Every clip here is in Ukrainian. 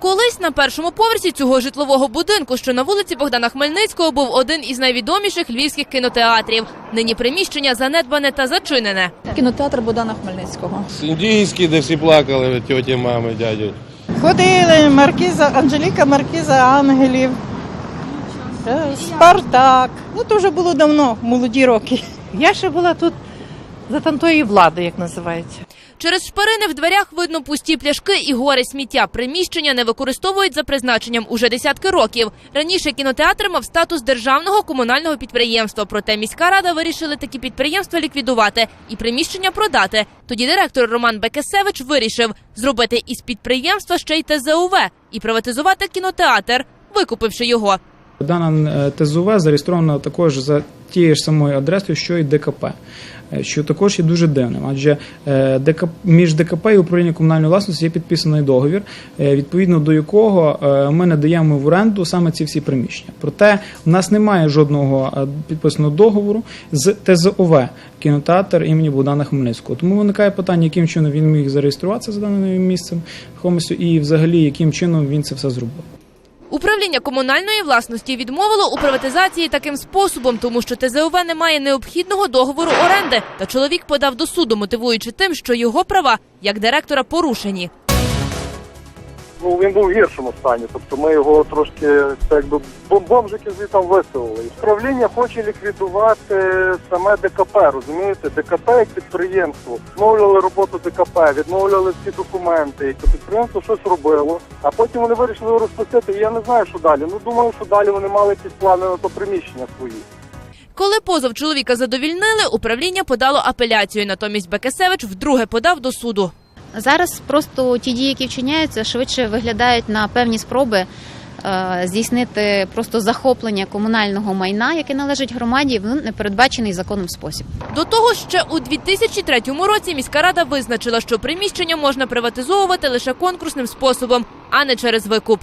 Колись на першому поверсі цього житлового будинку, що на вулиці Богдана Хмельницького, був один із найвідоміших львівських кінотеатрів. Нині приміщення занедбане та зачинене. Кінотеатр Богдана Хмельницького. Індійський, де всі плакали, тьоті, мами, дядю. Ходили Маркіза, Анжеліка Маркіза Ангелів, е, Спартак. Ну, то вже було давно, молоді роки. Я ще була тут за тамтої влади, як називається. Через шпарини в дверях видно пусті пляшки і гори сміття. Приміщення не використовують за призначенням уже десятки років. Раніше кінотеатр мав статус державного комунального підприємства. Проте міська рада вирішили такі підприємства ліквідувати і приміщення продати. Тоді директор Роман Бекесевич вирішив зробити із підприємства ще й ТЗУВ і приватизувати кінотеатр, викупивши його. Дана е, ТЗУВ зареєстрована також за тією ж самою адресою, що і ДКП, е, що також є дуже дивним. Адже е, ДК, між ДКП і управління комунальної власності є підписаний договір, відповідно до якого ми надаємо в оренду саме ці всі приміщення. Проте в нас немає жодного підписаного договору з ТЗОВ кінотеатр імені Богдана Хмельницького. Тому виникає питання, яким чином він міг зареєструватися за даним місцем Хомесу, і взагалі яким чином він це все зробив. Управління комунальної власності відмовило у приватизації таким способом, тому що ТЗОВ не має необхідного договору оренди. Та чоловік подав до суду, мотивуючи тим, що його права як директора порушені. Ну він був в гіршому стані. Тобто ми його трошки це якби бом- бомжики звітом виселили. Управління хоче ліквідувати саме ДКП, розумієте? ДКП як підприємство. Відновлювали роботу ДКП, відновлювали всі документи. І то підприємство щось робило. А потім вони вирішили розпустити. Я не знаю, що далі. Ну думаю, що далі вони мали якісь плани на то приміщення свої. Коли позов чоловіка задовільнили, управління подало апеляцію. Натомість Бекесевич вдруге подав до суду. Зараз просто ті дії, які вчиняються, швидше виглядають на певні спроби е, здійснити просто захоплення комунального майна, яке належить громаді, в непередбачений законом спосіб. До того ще у 2003 році міська рада визначила, що приміщення можна приватизовувати лише конкурсним способом, а не через викуп.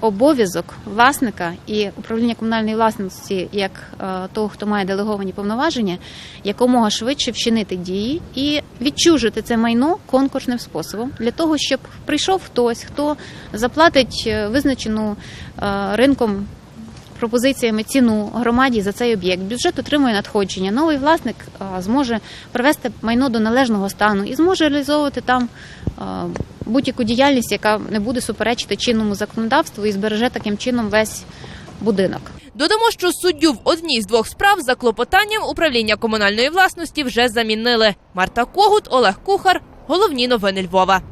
Обов'язок власника і управління комунальної власності, як е, того, хто має делеговані повноваження, якомога швидше вчинити дії і відчужити це майно конкурснним способом для того, щоб прийшов хтось, хто заплатить е, визначену е, ринком. Пропозиціями ціну громаді за цей об'єкт бюджет отримує надходження. Новий власник зможе привести майно до належного стану і зможе реалізовувати там будь-яку діяльність, яка не буде суперечити чинному законодавству і збереже таким чином весь будинок. Додамо, що суддю в одній з двох справ за клопотанням управління комунальної власності вже замінили. Марта Когут, Олег Кухар. Головні новини Львова.